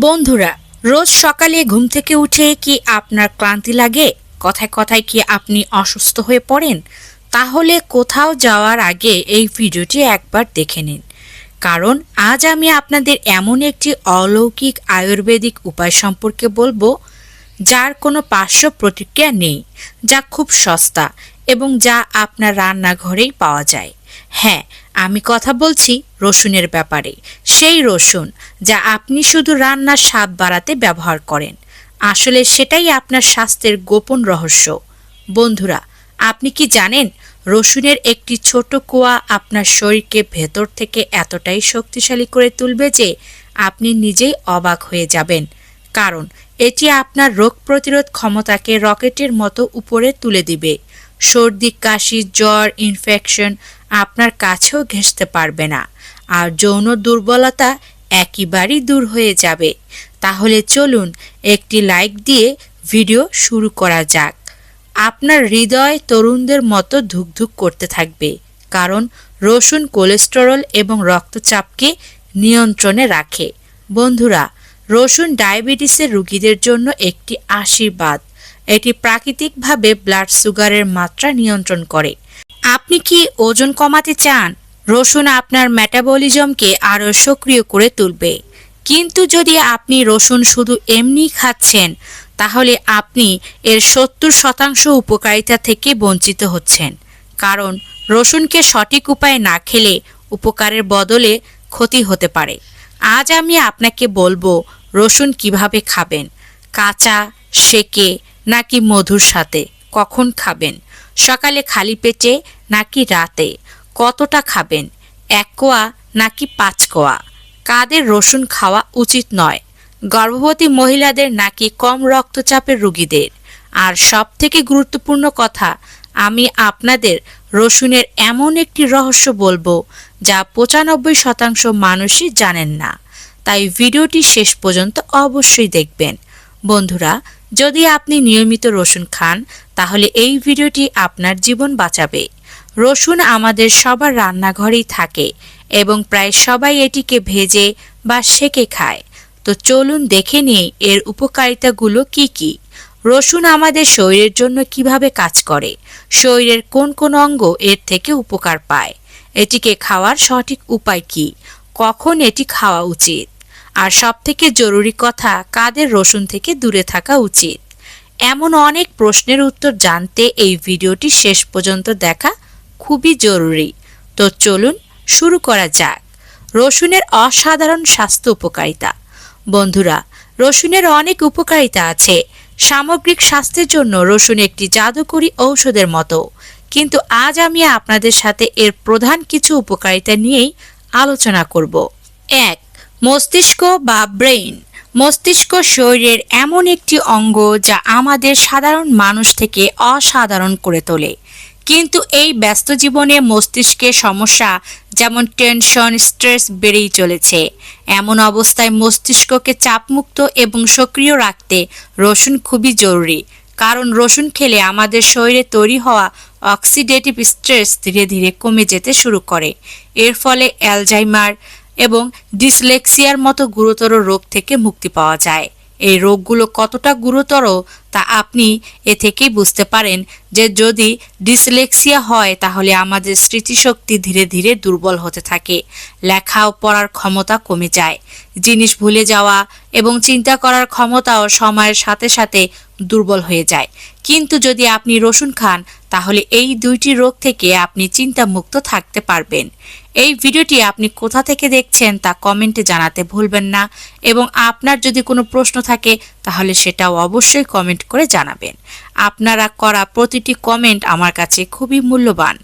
বন্ধুরা, রোজ সকালে ঘুম থেকে উঠে কি আপনার ক্লান্তি লাগে? কথায় কথায় কি আপনি অসুস্থ হয়ে পড়েন? তাহলে কোথাও যাওয়ার আগে এই ভিডিওটি একবার দেখে নিন। কারণ আজ আমি আপনাদের এমন একটি অলৌকিক আয়ুর্বেদিক উপায় সম্পর্কে বলব, যার কোনো পার্শ্ব প্রতিক্রিয়া নেই, যা খুব সস্তা এবং যা আপনার রান্নাঘরেই পাওয়া যায়। হ্যাঁ আমি কথা বলছি রসুনের ব্যাপারে। সেই রসুন যা আপনি শুধু রান্নার স্বাদ বাড়াতে ব্যবহার করেন। আসলে সেটাই আপনার স্বাস্থ্যের গোপন রহস্য। বন্ধুরা, আপনি কি জানেন রসুনের একটি ছোট কুয়া আপনার শরীরকে ভেতর থেকে এতটাই শক্তিশালী করে তুলবে যে আপনি নিজেই অবাক হয়ে যাবেন। কারণ এটি আপনার রোগ প্রতিরোধ ক্ষমতাকে রকেটের মতো উপরে তুলে দিবে। সর্দি, কাশি, জ্বর ইনফেকশন আপনার কাছেও ঘেঁষতে পারবে না। আর যৌন দুর্বলতা একেবারেই দূর হয়ে যাবে। তাহলে চলুন একটি লাইক দিয়ে ভিডিও শুরু করা যাক। আপনার হৃদয় তরুণদের মতো ধুকধুক করতে থাকবে, কারণ রসুন কোলেস্টেরল এবং রক্তচাপকে নিয়ন্ত্রণে রাখে। বন্ধুরা, রসুন ডায়াবেটিসের রোগীদের জন্য একটি আশীর্বাদ। এটি প্রাকৃতিকভাবে ব্লাড সুগারের মাত্রা নিয়ন্ত্রণ করে। আপনি কি ওজন কমাতে চান? রসুন আপনার মেটাবলিজমকে আরও সক্রিয় করে তুলবে। কিন্তু যদি আপনি রসুন শুধু এমনি খাচ্ছেন, তাহলে আপনি এর সত্তর শতাংশ উপকারিতা থেকে বঞ্চিত হচ্ছেন। কারণ রসুনকে সঠিক উপায়ে না খেলে উপকারের বদলে ক্ষতি হতে পারে। আজ আমি আপনাকে বলব রসুন কীভাবে খাবেন। কাঁচা, সেকে নাকি মধুর সাথে কখন খাবেন? সকালে খালি পেটে নাকি রাতে? কতটা খাবেন? এক কোয়া নাকি পাঁচ কোয়া? কাদের রসুন খাওয়া উচিত নয়? গর্ভবতী মহিলাদের নাকি কম রক্তচাপের রুগীদের? আর সব থেকে গুরুত্বপূর্ণ কথা, আমি আপনাদের রসুনের এমন একটি রহস্য বলব যা পঁচানব্বই শতাংশ মানুষই জানেন না। তাই ভিডিওটি শেষ পর্যন্ত অবশ্যই দেখবেন। বন্ধুরা, যদি আপনি নিয়মিত রসুন খান, তাহলে এই ভিডিওটি আপনার জীবন বাঁচাবে। রসুন আমাদের সবার রান্নাঘরেই থাকে এবং প্রায় সবাই এটিকে ভেজে বা সেকে খায়। তো চলুন দেখে নিই এর উপকারিতাগুলো কি কি। রসুন আমাদের শরীরের জন্য কীভাবে কাজ করে? শরীরের কোন কোন অঙ্গ এর থেকে উপকার পায়? এটিকে খাওয়ার সঠিক উপায় কি? কখন এটি খাওয়া উচিত? আর সবথেকে জরুরি কথা, কাদের রসুন থেকে দূরে থাকা উচিত? এমন অনেক প্রশ্নের উত্তর জানতে এই ভিডিওটি শেষ পর্যন্ত দেখা খুবই জরুরি। তো চলুন শুরু করা যাক। রসুনের অসাধারণ স্বাস্থ্য উপকারিতা। বন্ধুরা, রসুনের অনেক উপকারিতা আছে। সামগ্রিক স্বাস্থ্যের জন্য রসুন একটি জাদুকরী ঔষধের মতো। কিন্তু আজ আমি আপনাদের সাথে এর প্রধান কিছু উপকারিতা নিয়েই আলোচনা করব। এক মস্তিষ্ক বা ব্রেইন। মস্তিষ্ক শরীরের এমন একটি অঙ্গ যা আমাদের সাধারণ মানুষ থেকে অসাধারণ করে তোলে। কিন্তু এই ব্যস্ত জীবনে মস্তিষ্কের সমস্যা যেমন টেনশন, স্ট্রেস বেড়েই চলেছে। এমন অবস্থায় মস্তিষ্ককে চাপমুক্ত এবং সক্রিয় রাখতে রসুন খুবই জরুরি। কারণ রসুন খেলে আমাদের শরীরে তৈরি হওয়া অক্সিডেটিভ স্ট্রেস ধীরে ধীরে কমে যেতে শুরু করে। এর ফলে অ্যালজাইমার এবং ডিসলেক্সিয়ার মতো গুরুতর রোগ থেকে মুক্তি পাওয়া যায়। এই রোগগুলো কতটা গুরুতর তা আপনি এ থেকেই বুঝতে পারেন যে যদি ডিসলেক্সিয়া হয় তাহলে আমাদের স্মৃতিশক্তি ধীরে ধীরে দুর্বল হতে থাকে, লেখা ও পড়ার ক্ষমতা কমে যায়, জিনিস ভুলে যাওয়া এবং চিন্তা করার ক্ষমতাও সময়ের সাথে সাথে দুর্বল হয়ে যায়। কিন্তু যদি আপনি রসুন খান, তাহলে এই দুইটি রোগ থেকে আপনি চিন্তামুক্ত থাকতে পারবেন। এই ভিডিওটি আপনি কোথা থেকে দেখছেন তা কমেন্টে জানাতে ভুলবেন না এবং আপনার যদি কোনো প্রশ্ন থাকে তাহলে সেটাও অবশ্যই কমেন্ট করে জানাবেন। আপনারা করা প্রতিটি কমেন্ট আমার কাছে খুবই মূল্যবান।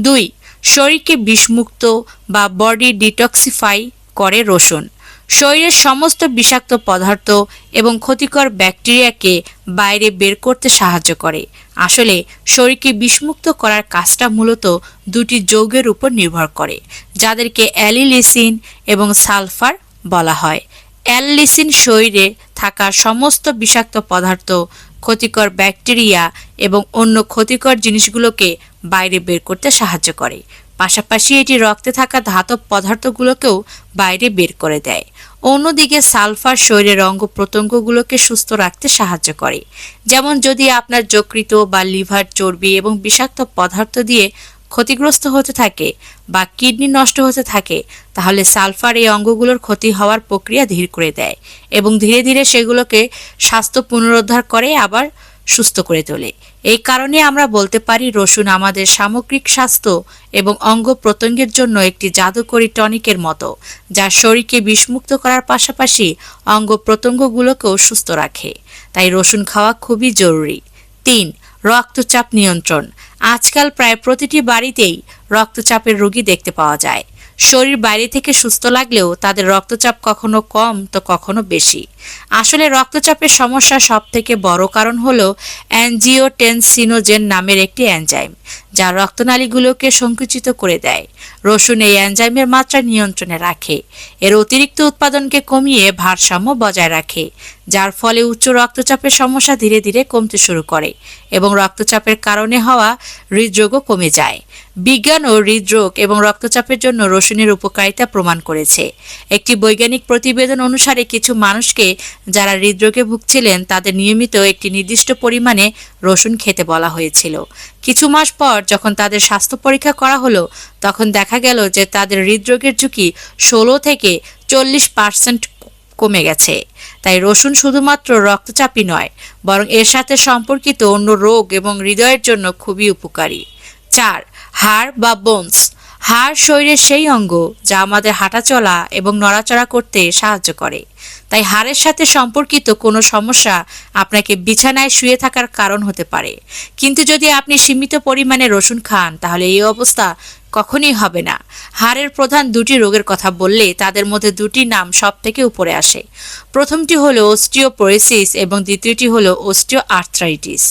দুই, শরীরকে বিষমুক্ত বা বডি ডিটক্সিফাই করে রসুন। শরীরের সমস্ত বিষাক্ত পদার্থ এবং ক্ষতিকর ব্যাকটেরিয়াকে বাইরে বের করতে সাহায্য করে। আসলে, শরীরকে বিষমুক্ত করার কাজটা মূলত দুটি যৌগের উপর নির্ভর করে, যাদেরকে অ্যালিলিসিন এবং সালফার বলা হয়। অ্যালিলিসিন শরীরে থাকা সমস্ত বিষাক্ত পদার্থ, ক্ষতিকর ব্যাকটেরিয়া এবং অন্য ক্ষতিকর জিনিসগুলোকে বাইরে বের করতে সাহায্য করে। পাশাপাশি এটি রক্তে থাকা ধাতব পদার্থগুলোকেও বাইরে বের করে দেয়। অন্যদিকে সালফার শরীরের অঙ্গ প্রত্যঙ্গগুলোকে সুস্থ রাখতে সাহায্য করে। যেমন যদি আপনার যকৃত বা লিভার চর্বি এবং বিষাক্ত পদার্থ দিয়ে ক্ষতিগ্রস্ত হতে থাকে বা কিডনি নষ্ট হতে থাকে, তাহলে সালফার এই অঙ্গগুলোর ক্ষতি হওয়ার প্রক্রিয়া ধীর করে দেয় এবং ধীরে ধীরে সেগুলোকে স্বাস্থ্য পুনরুদ্ধার করে, আবার সুস্থ করে তোলে। এই কারণে আমরা বলতে পারি, রসুন আমাদের সামগ্রিক স্বাস্থ্য এবং অঙ্গ প্রত্যঙ্গের জন্য একটি জাদুকরী টনিকের মতো, যা শরীরকে বিষমুক্ত করার পাশাপাশি অঙ্গ প্রত্যঙ্গগুলোকেও সুস্থ রাখে। তাই রসুন খাওয়া খুবই জরুরি। তিন, রক্তচাপ নিয়ন্ত্রণ। আজকাল প্রায় প্রতিটি বাড়িতেই রক্তচাপের রোগী দেখতে পাওয়া যায়। শরীর বাইরে থেকে সুস্থ লাগলেও তাদের রক্তচাপ কখনো কম তো কখনো বেশি। আসলে রক্তচাপের সমস্যা সব থেকে বড় কারণ হলো অ্যাঞ্জিওটেনসিনোজেন নামের একটি এনজাইম। যা রক্তনালীগুলোকে সংকুচিত করে দেয়। রসুন এই এনজাইমের মাত্রা নিয়ন্ত্রণে রাখে। এর অতিরিক্ত উৎপাদনকে কমিয়ে ভারসাম্য বজায় রাখে, যার ফলে উচ্চ রক্তচাপের সমস্যা ধীরে ধীরে কমতে শুরু করে এবং রক্তচাপের কারণে হওয়া হৃদরোগও কমে যায়। বিজ্ঞান ও হৃদরোগ এবং রক্তচাপের জন্য রসুনের উপকারিতা প্রমাণ করেছে। একটি বৈজ্ঞানিক প্রতিবেদন অনুসারে কিছু মানুষকে যারা হৃদরোগে ভুগছিলেন, তাদের নিয়মিত একটি নির্দিষ্ট পরিমাণে রসুন খেতে বলা হয়েছিল। কিছু মাস পর যখন তাদের স্বাস্থ্য পরীক্ষা করা হলো, তখন দেখা গেল যে তাদের হৃদরোগের ঝুঁকি ষোলো থেকে চল্লিশ পার্সেন্ট কমে গেছে। তাই রসুন শুধুমাত্র রক্তচাপই নয়, বরং এর সাথে সম্পর্কিত অন্য রোগ এবং হৃদয়ের জন্য খুবই উপকারী। চার, হাড় বা বোনস হাড় শরীরের সেই অঙ্গ যা আমাদের হাঁটাচলা এবং নড়াচড়া করতে সাহায্য করে। তাই হাড়ের সাথে সম্পর্কিত কোনো সমস্যা আপনাকে বিছানায় শুয়ে থাকার কারণ হতে পারে। কিন্তু যদি আপনি সীমিত পরিমাণে রসুন খান, তাহলে এই অবস্থা কখনই হবে না। হাড়ের প্রধান দুটি রোগের কথা বললে তাদের মধ্যে দুটি নাম সব থেকে উপরে আসে। প্রথমটি হলো অস্টিওপোরেসিস এবং দ্বিতীয়টি হলো অস্টিও আর্থ্রাইটিস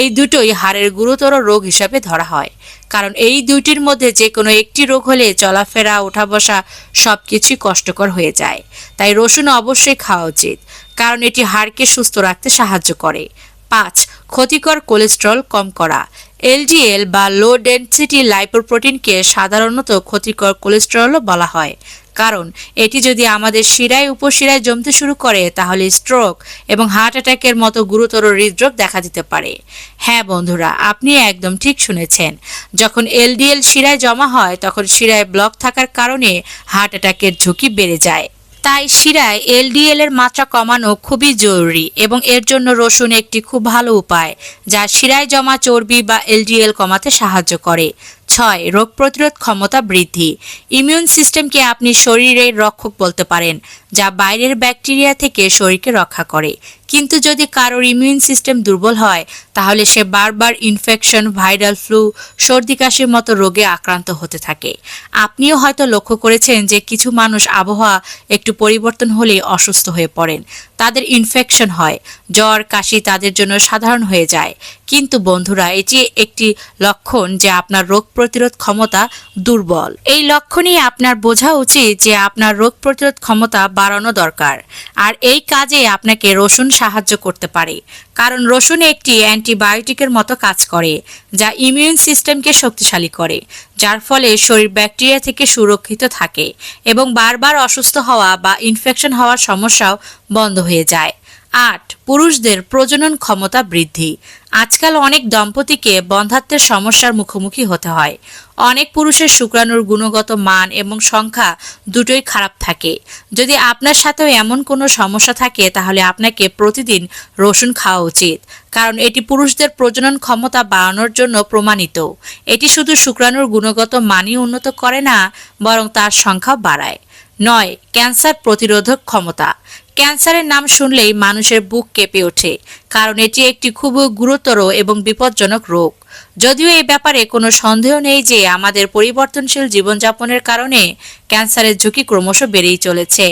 এই দুটোই হাড়ের গুরুতর রোগ হিসাবে ধরা হয়। কারণ এই দুইটির মধ্যে যে কোনো একটি রোগ হলে চলাফেরা ওঠা বসা সব কিছুই কষ্টকর হয়ে যায়। তাই রসুন অবশ্যই খাওয়া উচিত, কারণ এটি হাড়কে সুস্থ রাখতে সাহায্য করে। পাঁচ, ক্ষতিকর কোলেস্ট্রল কম করা। এলডিএল বা লো ডেনসিটি লাইপোপ্রোটিনকে সাধারণত ক্ষতিকর কোলেস্টেরলও বলা হয়। কারণ, এটি যদি আমাদের শিরায় উপশিরায় জমতে শুরু করে, তাহলে স্ট্রোক এবং হার্ট অ্যাটাকের মতো গুরুতর হৃদরোগ দেখা দিতে পারে। হ্যাঁ বন্ধুরা, আপনি একদম ঠিক শুনেছেন। যখন এলডিএল শিরায় জমা হয়, তখন শিরায় ব্লক থাকার কারণে হার্ট অ্যাটাকের ঝুঁকি বেড়ে যায়। তাই শিরায় এলডিএল এর মাত্রা কমানো খুবই জরুরি এবং এর জন্য রসুন একটি খুব ভালো উপায়, যা শিরায় জমা চর্বি বা এলডিএল কমাতে সাহায্য করে। ছয়, রোগ প্রতিরোধ ক্ষমতা বৃদ্ধি। ইমিউন সিস্টেমকে আপনি শরীরের রক্ষক বলতে পারেন, যা বাইরের ব্যাকটেরিয়া থেকে শরীরকে রক্ষা করে। কিন্তু যদি কারোর ইমিউন সিস্টেম দুর্বল হয়, তাহলে সে বারবার ইনফেকশন ভাইরাল ফ্লু সর্দি কাশির মতো রোগে আক্রান্ত হতে থাকে। আপনিও হয়তো লক্ষ্য করেছেন যে কিছু মানুষ আবহাওয়া একটু পরিবর্তন হলেই অসুস্থ হয়ে পড়েন। তাদের ইনফেকশন হয়, জ্বর, কাশি তাদের জন্য সাধারণ হয়ে যায়। কিন্তু বন্ধুরা এটি একটি লক্ষণ যে আপনার রোগ প্রতিরোধ ক্ষমতা দুর্বল। এই লক্ষণই আপনার বোঝা উচিত যে আপনার রোগ প্রতিরোধ ক্ষমতা বাড়ানো দরকার। আর এই কাজে আপনাকে রসুন সাহায্য করতে পারে। কারণ রসুন একটি অ্যান্টিবায়োটিকের মতো কাজ করে, যা ইমিউন সিস্টেমকে শক্তিশালী করে, যার ফলে শরীর ব্যাকটেরিয়া থেকে সুরক্ষিত থাকে এবং বারবার অসুস্থ হওয়া বা ইনফেকশন হওয়ার সমস্যাও বন্ধ হয়ে যায়। আট, পুরুষদের প্রজনন ক্ষমতা বৃদ্ধি। আজকাল অনেক দম্পতিকে বন্ধাত্বের সমস্যার মুখোমুখি হতে হয়। অনেক পুরুষের শুক্রাণুর গুণগত মান এবং সংখ্যা দুটোই খারাপ থাকে। যদি আপনার সাথেও এমন কোনো সমস্যা থাকে, তাহলে আপনাকে প্রতিদিন রসুন খাওয়া উচিত, কারণ এটি পুরুষদের প্রজনন ক্ষমতা বাড়ানোর জন্য প্রমাণিত। এটি শুধু শুক্রাণুর গুণগত মানই উন্নত করে না, বরং তার সংখ্যা বাড়ায়। নয়, ক্যান্সার প্রতিরোধক ক্ষমতা। ক্যান্সারের নাম শুনলেই মানুষের বুক কেঁপে ওঠে, কারণ এটি একটি খুব গুরুতর এবং বিপজ্জনক রোগ। যদিও এ ব্যাপারে কোনো সন্দেহ নেই যে আমাদের পরিবর্তনশীল জীবনযাপনের কারণে ক্যান্সারের ঝুঁকি ক্রমশ বেড়েই চলেছে।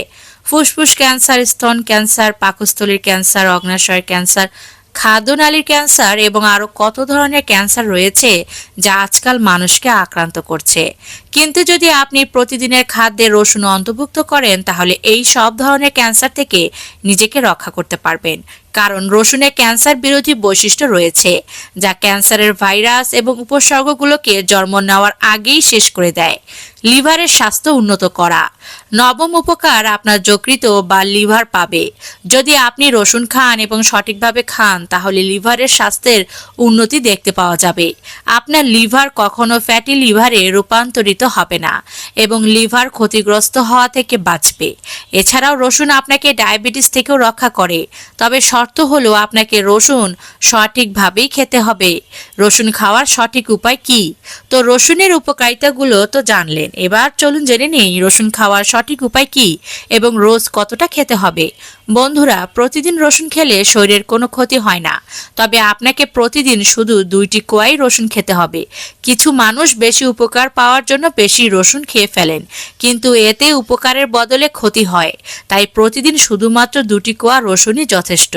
ফুসফুস ক্যান্সার, স্তন ক্যান্সার, পাকস্থলীর ক্যান্সার অগ্নাশয়ের ক্যান্সার খাদ্যনালীর ক্যান্সার এবং আরও কত ধরনের ক্যান্সার রয়েছে যা আজকাল মানুষকে আক্রান্ত করছে। কিন্তু যদি আপনি প্রতিদিনের খাদ্যে রসুন অন্তর্ভুক্ত করেন, তাহলে এই সব ধরনের ক্যান্সার থেকে নিজেকে রক্ষা করতে পারবেন। কারণ রসুনে ক্যান্সার বিরোধী বৈশিষ্ট্য রয়েছে, যা ক্যান্সারের ভাইরাস এবং উপসর্গগুলোকে জন্ম নেওয়ার আগেই শেষ করে দেয়। লিভারের স্বাস্থ্য উন্নত করা। নবম উপকার আপনার যকৃত বা লিভার পাবে। যদি আপনি রসুন খান এবং সঠিকভাবে খান, তাহলে লিভারের স্বাস্থ্যের উন্নতি দেখতে পাওয়া যাবে। আপনার লিভার কখনো ফ্যাটি লিভারে রূপান্তরিত হবে না এবং লিভার ক্ষতিগ্রস্ত হওয়া থেকে বাঁচবে। এছাড়াও রসুন আপনাকে ডায়াবেটিস থেকেও রক্ষা করে। তবে শর্ত হলো আপনাকে রসুন সঠিকভাবেই খেতে হবে। রসুন খাওয়ার সঠিক উপায় কি? তো রসুনের উপকারিতাগুলো তো জানলেন। এবার চলুন জেনে নেই রসুন খাওয়ার সঠিক উপায় কি এবং রোজ কতটা খেতে হবে। বন্ধুরা, প্রতিদিন রসুন খেলে শরীরের কোনো ক্ষতি হয় না। তবে আপনাকে প্রতিদিন শুধু দুইটি কোয়াই রসুন খেতে হবে। কিছু মানুষ বেশি উপকার পাওয়ার জন্য বেশি রসুন খেয়ে ফেলেন। কিন্তু এতে উপকারের বদলে ক্ষতি হয়। তাই প্রতিদিন শুধুমাত্র দুটি কোয়া রসুনই যথেষ্ট।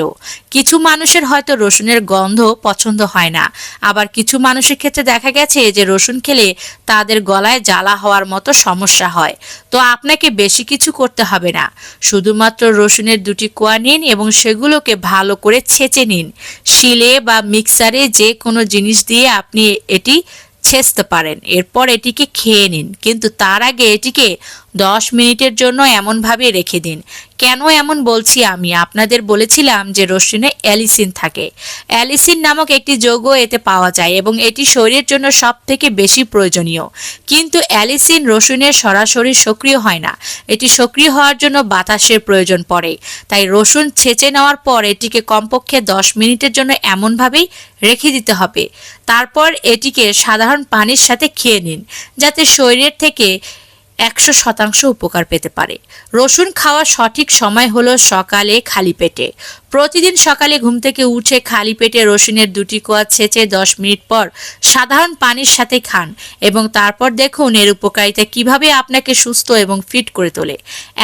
কিছু মানুষের হয়তো রসুনের গন্ধ পছন্দ হয় না। আবার কিছু মানুষের ক্ষেত্রে দেখা গেছে যে রসুন খেলে তাদের গলায় জ্বালা হওয়ার মতো সমস্যা হয়। তো আপনাকে বেশি কিছু করতে হবে না। শুধুমাত্র রসুনের দুটি কোয়া নিন এবং সেগুলোকে ভালো করে ছেঁচে নিন। শিলে বা মিক্সারে যে কোনো জিনিস দিয়ে আপনি এটি ছেঁচতে পারেন। এরপর এটিকে খেয়ে নিন। কিন্তু তার আগে এটিকে দশ মিনিটের জন্য এমনভাবে রেখে দিন। কেন এমন বলছি আমি? আপনাদের বলেছিলাম যে রসুনে অ্যালিসিন থাকে। অ্যালিসিন নামক একটি যৌগ এতে পাওয়া যায় এবং এটি শরীরের জন্য সব থেকে বেশি প্রয়োজনীয়। কিন্তু অ্যালিসিন রসুনের সরাসরি সক্রিয় হয় না। এটি সক্রিয় হওয়ার জন্য বাতাসের প্রয়োজন পড়ে। তাই রসুন ছেঁচে নেওয়ার পর এটিকে কমপক্ষে দশ মিনিটের জন্য এমনভাবেই রেখে দিতে হবে। তারপর এটিকে সাধারণ পানির সাথে খেয়ে নিন, যাতে শরীরের থেকে একশো শতাংশ উপকার পেতে পারে। রসুন খাওয়ার সঠিক সময় হলো সকালে খালি পেটে। প্রতিদিন সকালে ঘুম থেকে উঠে খালি পেটে রসুনের দুটি কোয়া ছেঁচে দশ মিনিট পর সাধারণ পানির সাথে খান এবং তারপর দেখুন এর উপকারিতা কীভাবে আপনাকে সুস্থ এবং ফিট করে তোলে।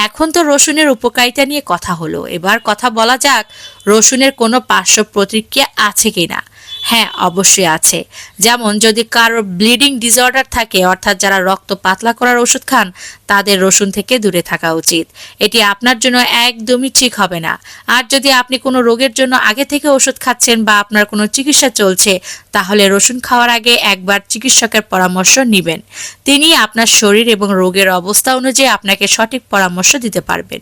এখন তো রসুনের উপকারিতা নিয়ে কথা হলো। এবার কথা বলা যাক রসুনের কোনো পার্শ্ব প্রতিক্রিয়া আছে কিনা। হ্যাঁ অবশ্যই আছে। যেমন যদি কারোর ব্লিডিং ডিসঅর্ডার থাকে, অর্থাৎ যারা রক্ত পাতলা করার ওষুধ খান, তাদের রসুন থেকে দূরে থাকা উচিত। এটি আপনার জন্য একদমই ঠিক হবে না। আর যদি আপনি কোনো রোগের জন্য আগে থেকে ওষুধ খাচ্ছেন বা আপনার কোনো চিকিৎসা চলছে, তাহলে রসুন খাওয়ার আগে একবার চিকিৎসকের পরামর্শ নেবেন। তিনি আপনার শরীর এবং রোগের অবস্থা অনুযায়ী আপনাকে সঠিক পরামর্শ দিতে পারবেন।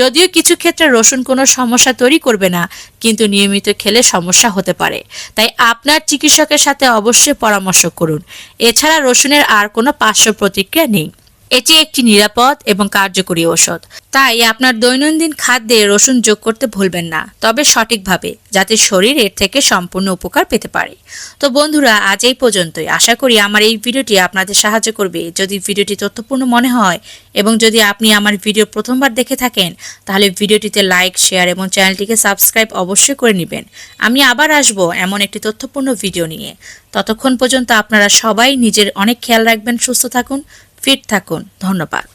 যদিও কিছু ক্ষেত্রে রসুন কোনো সমস্যা তৈরি করবে না, কিন্তু নিয়মিত খেলে সমস্যা হতে পারে। তাই আপনার চিকিৎসকের সাথে অবশ্যই পরামর্শ করুন। এছাড়া রসুনের আর কোনো পার্শ্ব প্রতিক্রিয়া নেই। এটি একটি নিরাপদ এবং কার্যকরী ঔষধ। তাই আপনার দৈনন্দিন খাদ্যে রসুন যোগ করতে ভুলবেন না, তবে সঠিকভাবে, যাতে শরীর এর থেকে সম্পূর্ণ উপকার পেতে পারে। তো বন্ধুরা, আজ এই পর্যন্তই। আশা করি আমার এই ভিডিওটি আপনাদের সাহায্য করবে। যদি ভিডিওটি তথ্যপূর্ণ মনে হয় এবং যদি আপনি আমার ভিডিও প্রথমবার দেখে থাকেন, তাহলে ভিডিওটিতে লাইক, শেয়ার এবং চ্যানেলটিকে সাবস্ক্রাইব অবশ্যই করে নেবেন। আমি আবার আসব এমন একটি তথ্যপূর্ণ ভিডিও নিয়ে। ততক্ষণ পর্যন্ত আপনারা সবাই নিজের অনেক খেয়াল রাখবেন, সুস্থ থাকুন। ফিট থাকুন। ধন্যবাদ।